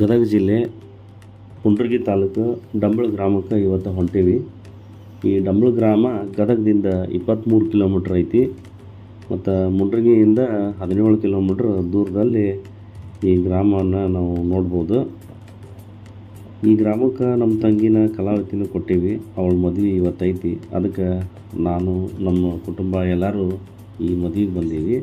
ಗದಗ ಜಿಲ್ಲೆ ಕುಂಡ್ರಗಿ ತಾಲೂಕು ಡಂಬಳ ಗ್ರಾಮಕ್ಕೆ ಇವತ್ತು ಹೊಂಟೀವಿ. ಈ ಡಂಬಳ ಗ್ರಾಮ ಗದಗದಿಂದ ಇಪ್ಪತ್ತ್ಮೂರು ಕಿಲೋಮೀಟ್ರ್ ಐತಿ ಮತ್ತು ಮುಂಡ್ರಗಿಯಿಂದ ಹದಿನೇಳು ಕಿಲೋಮೀಟ್ರ್ ದೂರದಲ್ಲಿ ಈ ಗ್ರಾಮವನ್ನು ನಾವು ನೋಡ್ಬೋದು. ಈ ಗ್ರಾಮಕ್ಕೆ ನಮ್ಮ ತಂಗಿನ ಕಲಾವತಿನ ಕೊಟ್ಟೀವಿ, ಅವಳ ಮದುವೆ ಇವತ್ತೈತಿ. ಅದಕ್ಕೆ ನಾನು, ನಮ್ಮ ಕುಟುಂಬ ಎಲ್ಲರೂ ಈ ಮದುವೆಗೆ ಬಂದೀವಿ.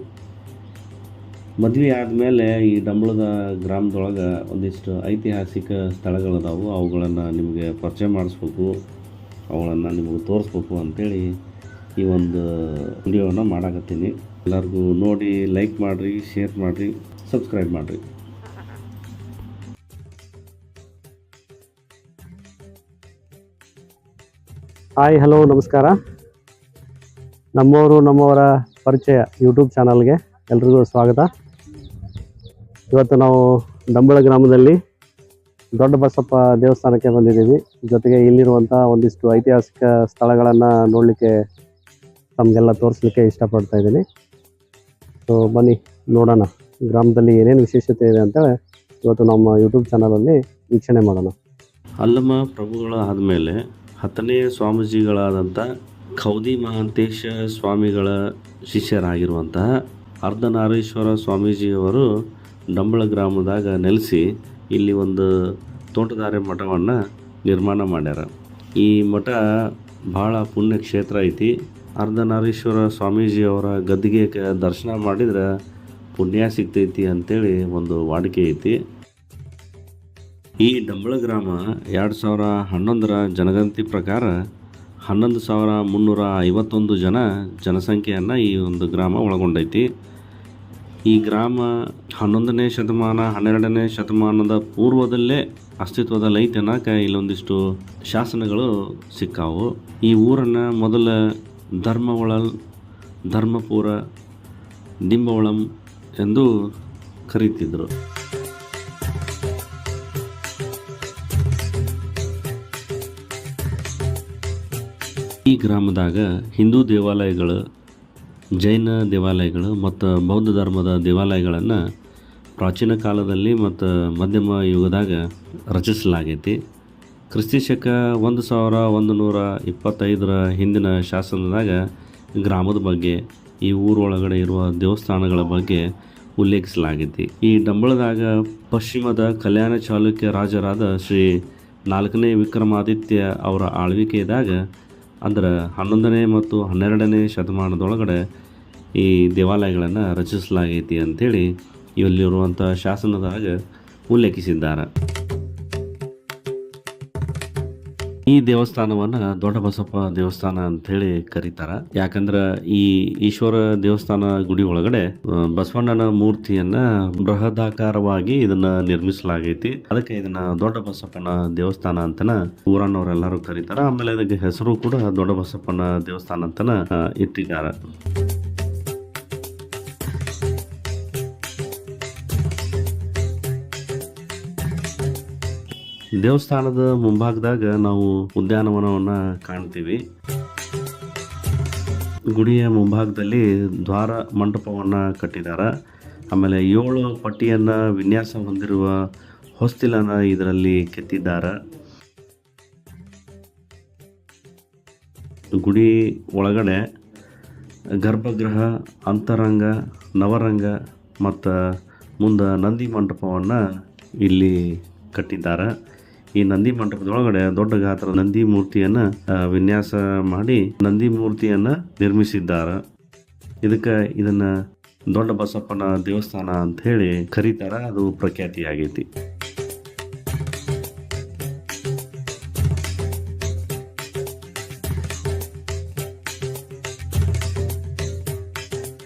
ಮದುವೆ ಆದಮೇಲೆ ಈ ಡಂಬಳದ ಗ್ರಾಮದೊಳಗೆ ಒಂದಿಷ್ಟು ಐತಿಹಾಸಿಕ ಸ್ಥಳಗಳದಾವು ಅವುಗಳನ್ನು ನಿಮಗೆ ಪರಿಚಯ ಮಾಡಿಸ್ಬೇಕು, ಅವುಗಳನ್ನು ನಿಮಗೆ ತೋರಿಸ್ಬೇಕು ಅಂಥೇಳಿ ಈ ಒಂದು ವಿಡಿಯೋನ ಮಾಡಾಕತ್ತೀನಿ. ಎಲ್ಲರಿಗೂ ನೋಡಿ, ಲೈಕ್ ಮಾಡಿರಿ, ಶೇರ್ ಮಾಡಿರಿ, ಸಬ್ಸ್ಕ್ರೈಬ್ ಮಾಡಿರಿ. ಹಾಯ್, ಹಲೋ, ನಮಸ್ಕಾರ. ನಮ್ಮವರು ನಮ್ಮವರ ಪರಿಚಯ ಯೂಟ್ಯೂಬ್ ಚಾನಲ್ಗೆ ಎಲ್ರಿಗೂ ಸ್ವಾಗತ. ಇವತ್ತು ನಾವು ದಂಬಳ ಗ್ರಾಮದಲ್ಲಿ ದೊಡ್ಡ ಬಸಪ್ಪ ದೇವಸ್ಥಾನಕ್ಕೆ ಬಂದಿದ್ದೀವಿ. ಜೊತೆಗೆ ಇಲ್ಲಿರುವಂಥ ಒಂದಿಷ್ಟು ಐತಿಹಾಸಿಕ ಸ್ಥಳಗಳನ್ನು ನೋಡಲಿಕ್ಕೆ ತಮಗೆಲ್ಲ ತೋರಿಸ್ಲಿಕ್ಕೆ ಇಷ್ಟಪಡ್ತಾ ಇದ್ದೀನಿ. ಸೊ ಬನ್ನಿ, ನೋಡೋಣ. ಗ್ರಾಮದಲ್ಲಿ ಏನೇನು ವಿಶೇಷತೆ ಇದೆ ಅಂತೇಳಿ ಇವತ್ತು ನಮ್ಮ ಯೂಟ್ಯೂಬ್ ಚಾನಲಲ್ಲಿ ವೀಕ್ಷಣೆ ಮಾಡೋಣ. ಅಲ್ಲಮ್ಮ, ಪ್ರಭುಗಳ ಆದಮೇಲೆ ಹತ್ತನೇ ಸ್ವಾಮೀಜಿಗಳಾದಂಥ ಖೌದಿ ಮಹಾಂತೇಶ ಸ್ವಾಮಿಗಳ ಶಿಷ್ಯರಾಗಿರುವಂತಹ ಅರ್ಧನಾರೀಶ್ವರ ಸ್ವಾಮೀಜಿಯವರು ಡಂಬಳ ಗ್ರಾಮದಾಗ ನೆಲೆಸಿ ಇಲ್ಲಿ ಒಂದು ತೋಟದಾರೆ ಮಠವನ್ನು ನಿರ್ಮಾಣ ಮಾಡ್ಯಾರ. ಈ ಮಠ ಭಾಳ ಪುಣ್ಯಕ್ಷೇತ್ರ ಐತಿ. ಅರ್ಧನಾರೀಶ್ವರ ಸ್ವಾಮೀಜಿಯವರ ಗದ್ದಿಗೆ ಕ- ದರ್ಶನ ಮಾಡಿದ್ರೆ ಪುಣ್ಯ ಸಿಗ್ತೈತಿ ಅಂತೇಳಿ ಒಂದು ವಾಡಿಕೆ ಐತಿ. ಈ ಡಂಬಳ ಗ್ರಾಮ ಎರಡು ಸಾವಿರ ಹನ್ನೊಂದರ ಜನಗಣತಿ ಪ್ರಕಾರ ಹನ್ನೊಂದು ಸಾವಿರ ಮುನ್ನೂರ ಐವತ್ತೊಂದು ಜನ ಜನಸಂಖ್ಯೆಯನ್ನು ಈ ಒಂದು ಗ್ರಾಮ ಒಳಗೊಂಡೈತಿ. ಈ ಗ್ರಾಮ ಹನ್ನೊಂದನೇ ಶತಮಾನ, ಹನ್ನೆರಡನೇ ಶತಮಾನದ ಪೂರ್ವದಲ್ಲೇ ಅಸ್ತಿತ್ವದ ಐತೆ ಅನ್ನೋಕೆ ಇಲ್ಲೊಂದಿಷ್ಟು ಶಾಸನಗಳು ಸಿಕ್ಕಾವು. ಈ ಊರನ್ನು ಮೊದಲ ಧರ್ಮವಳಲ್, ಧರ್ಮಪುರ, ದಿಂಬವಳಂ ಎಂದು ಕರೀತಿದ್ರು. ಈ ಗ್ರಾಮದಾಗ ಹಿಂದೂ ದೇವಾಲಯಗಳು ಜೈನ ದೇವಾಲಯಗಳು ಮತ್ತು ಬೌದ್ಧ ಧರ್ಮದ ದೇವಾಲಯಗಳನ್ನು ಪ್ರಾಚೀನ ಕಾಲದಲ್ಲಿ ಮತ್ತು ಮಧ್ಯಮ ಯುಗದಾಗ ರಚಿಸಲಾಗೈತಿ. ಕ್ರಿಸ್ತಿ ಶಕ ಒಂದು ಸಾವಿರ ಒಂದು ನೂರ ಇಪ್ಪತ್ತೈದರ ಹಿಂದಿನ ಶಾಸನದಾಗ ಗ್ರಾಮದ ಬಗ್ಗೆ, ಈ ಊರೊಳಗಡೆ ಇರುವ ದೇವಸ್ಥಾನಗಳ ಬಗ್ಗೆ ಉಲ್ಲೇಖಿಸಲಾಗಿದೆ ಈ ಡಂಬಳದಾಗ ಪಶ್ಚಿಮದ ಕಲ್ಯಾಣ ಚಾಲುಕ್ಯ ರಾಜರಾದ ಶ್ರೀ ನಾಲ್ಕನೇ ವಿಕ್ರಮಾದಿತ್ಯ ಅವರ ಆಳ್ವಿಕೆದಾಗ ಅಂದ್ರೆ ಹನ್ನೊಂದನೇ ಮತ್ತು ಹನ್ನೆರಡನೇ ಶತಮಾನದೊಳಗಡೆ ಈ ದೇವಾಲಯಗಳನ್ನು ರಚಿಸಲಾಗೈತಿ ಅಂಥೇಳಿ ಇಲ್ಲಿರುವಂಥ ಶಾಸನದಾಗ ಉಲ್ಲೇಖಿಸಿದ್ದಾರೆ. ಈ ದೇವಸ್ಥಾನವನ್ನ ದೊಡ್ಡ ಬಸಪ್ಪ ದೇವಸ್ಥಾನ ಹೇಳಿ ಕರೀತಾರ. ಯಾಕಂದ್ರ ಈ ಈಶ್ವರ ದೇವಸ್ಥಾನ ಗುಡಿ ಒಳಗಡೆ ಬಸವಣ್ಣನ ಮೂರ್ತಿಯನ್ನ ಬೃಹದಾಕಾರವಾಗಿ ಇದನ್ನ ನಿರ್ಮಿಸಲಾಗೈತಿ. ಅದಕ್ಕೆ ಇದನ್ನ ದೊಡ್ಡ ಬಸಪ್ಪನ ದೇವಸ್ಥಾನ ಅಂತನ ಊರನ್ನವರೆಲ್ಲರೂ ಕರೀತಾರ. ಆಮೇಲೆ ಅದಕ್ಕೆ ಹೆಸರು ಕೂಡ ದೊಡ್ಡ ಬಸಪ್ಪನ ದೇವಸ್ಥಾನ ಅಂತನ ಇಟ್ಟಿದ್ದಾರೆ. ದೇವಸ್ಥಾನದ ಮುಂಭಾಗದಾಗ ನಾವು ಉದ್ಯಾನವನವನ್ನು ಕಾಣ್ತೀವಿ. ಗುಡಿಯ ಮುಂಭಾಗದಲ್ಲಿ ದ್ವಾರ ಮಂಟಪವನ್ನು ಕಟ್ಟಿದ್ದಾರೆ ಆಮೇಲೆ ಏಳು ಪಟ್ಟಿಯನ್ನು ವಿನ್ಯಾಸ ಹೊಂದಿರುವ ಹೊಸ್ತಿಲನ್ನು ಇದರಲ್ಲಿ ಕೆತ್ತಿದ್ದಾರೆ. ಗುಡಿ ಒಳಗಡೆ ಗರ್ಭಗೃಹ, ಅಂತರಂಗ, ನವರಂಗ ಮತ್ತು ಮುಂದೆ ನಂದಿ ಮಂಟಪವನ್ನು ಇಲ್ಲಿ ಕಟ್ಟಿದ್ದಾರೆ ಈ ನಂದಿ ಮಂಟಪದೊಳಗಡೆ ದೊಡ್ಡ ಗಾತ್ರ ನಂದಿ ಮೂರ್ತಿಯನ್ನ ವಿನ್ಯಾಸ ಮಾಡಿ ನಂದಿ ಮೂರ್ತಿಯನ್ನ ನಿರ್ಮಿಸಿದ್ದಾರೆ. ಇದಕ್ಕೆ ಇದನ್ನ ದೊಡ್ಡ ಬಸಪ್ಪನ ದೇವಸ್ಥಾನ ಅಂತ ಹೇಳಿ ಕರೀತಾರ. ಅದು ಪ್ರಖ್ಯಾತಿ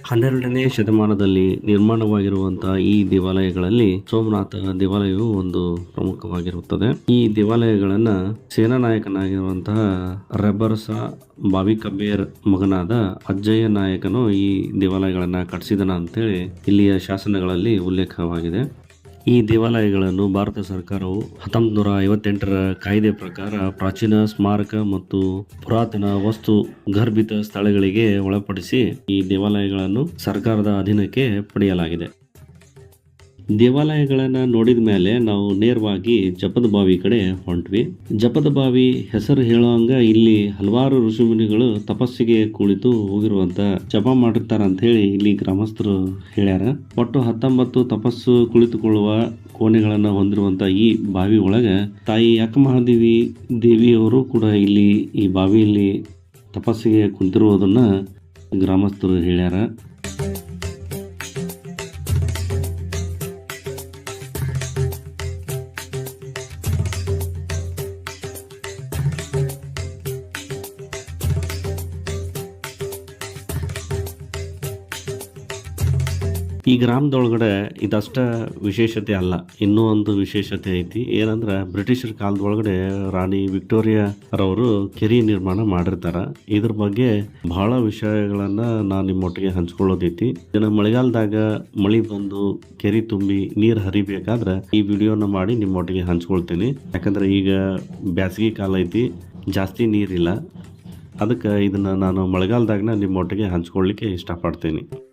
ಹನ್ನೆರಡನೇ ಶತಮಾನದಲ್ಲಿ ನಿರ್ಮಾಣವಾಗಿರುವಂತಹ ಈ ದೇವಾಲಯಗಳಲ್ಲಿ ಸೋಮನಾಥ ದೇವಾಲಯವು ಒಂದು ಪ್ರಮುಖವಾಗಿರುತ್ತದೆ. ಈ ದೇವಾಲಯಗಳನ್ನ ಸೇನಾ ನಾಯಕನಾಗಿರುವಂತಹ ರಬರ್ಸ ಬಾವಿ ಕಬೇರ್ ಮಗನಾದ ಅಜ್ಜಯ್ಯ ನಾಯಕನು ಈ ದೇವಾಲಯಗಳನ್ನ ಕಟ್ಟಿಸಿದನ ಅಂತೇಳಿ ಇಲ್ಲಿಯ ಶಾಸನಗಳಲ್ಲಿ ಉಲ್ಲೇಖವಾಗಿದೆ. ಈ ದೇವಾಲಯಗಳನ್ನು ಭಾರತ ಸರ್ಕಾರವು ಹತ್ತೊಂಬತ್ತು ನೂರ ಐವತ್ತೆಂಟರ ಕಾಯ್ದೆ ಪ್ರಕಾರ ಪ್ರಾಚೀನ ಸ್ಮಾರಕ ಮತ್ತು ಪುರಾತನ ವಸ್ತು ಗರ್ಭಿತ ಸ್ಥಳಗಳಿಗೆ ಒಳಪಡಿಸಿ ಈ ದೇವಾಲಯಗಳನ್ನು ಸರ್ಕಾರದ ಅಧೀನಕ್ಕೆ ಪಡೆಯಲಾಗಿದೆ. ದೇವಾಲಯಗಳನ್ನು ನೋಡಿದ ಮೇಲೆ ನಾವು ನೇರವಾಗಿ ಜಪದ ಬಾವಿ ಕಡೆ ಹೊಂಟ್ವಿ. ಜಪದ ಬಾವಿ ಹೆಸರು ಹೇಳುವಂಗ ಇಲ್ಲಿ ಹಲವಾರು ಋಷಿಮುನಿಗಳು ತಪಸ್ಸಿಗೆ ಕುಳಿತು ಹೋಗಿರುವಂತ ಜಪ ಮಾಡಿರ್ತಾರ ಅಂತ ಹೇಳಿ ಇಲ್ಲಿ ಗ್ರಾಮಸ್ಥರು ಹೇಳ್ಯಾರ. ಒಟ್ಟು ಹತ್ತೊಂಬತ್ತು ತಪಸ್ಸು ಕುಳಿತುಕೊಳ್ಳುವ ಕೋಣೆಗಳನ್ನು ಹೊಂದಿರುವಂತ ಈ ಬಾವಿ ಒಳಗ ತಾಯಿ ಯಕಮಹಾದೇವಿ ದೇವಿಯವರು ಕೂಡ ಇಲ್ಲಿ ಈ ಬಾವಿಯಲ್ಲಿ ತಪಸ್ಸಿಗೆ ಕುಂತಿರುವುದನ್ನ ಗ್ರಾಮಸ್ಥರು ಹೇಳ್ಯಾರ. ಈ ಗ್ರಾಮದೊಳಗಡೆ ಇದಷ್ಟ ವಿಶೇಷತೆ ಅಲ್ಲ, ಇನ್ನೂ ಒಂದು ವಿಶೇಷತೆ ಐತಿ. ಏನಂದ್ರೆ, ಬ್ರಿಟಿಷರ ಕಾಲದೊಳಗಡೆ ರಾಣಿ ವಿಕ್ಟೋರಿಯಾ ರವರು ಕೆರೆ ನಿರ್ಮಾಣ ಮಾಡಿರ್ತಾರ. ಇದ್ರ ಬಗ್ಗೆ ಬಹಳ ವಿಷಯಗಳನ್ನ ನಾನು ನಿಮ್ಮೊಟ್ಟಿಗೆ ಹಂಚ್ಕೊಳ್ಳೋದೈತಿ. ಇದನ್ನ ಮಳೆಗಾಲದಾಗ ಮಳಿ ಬಂದು ಕೆರೆ ತುಂಬಿ ನೀರು ಹರಿಬೇಕಾದ್ರೆ ಈ ವಿಡಿಯೋನ ಮಾಡಿ ನಿಮ್ಮೊಟ್ಟಿಗೆ ಹಂಚ್ಕೊಳ್ತೀನಿ. ಯಾಕಂದ್ರೆ ಈಗ ಬ್ಯಾಸಗಿ ಕಾಲ ಐತಿ, ಜಾಸ್ತಿ ನೀರಿಲ್ಲ. ಅದಕ್ಕೆ ಇದನ್ನ ನಾನು ಮಳೆಗಾಲದಾಗನ ನಿಮ್ಮೊಟ್ಟಿಗೆ ಹಂಚ್ಕೊಳ್ಳಿಕ್ಕೆ ಇಷ್ಟಪಡ್ತೀನಿ.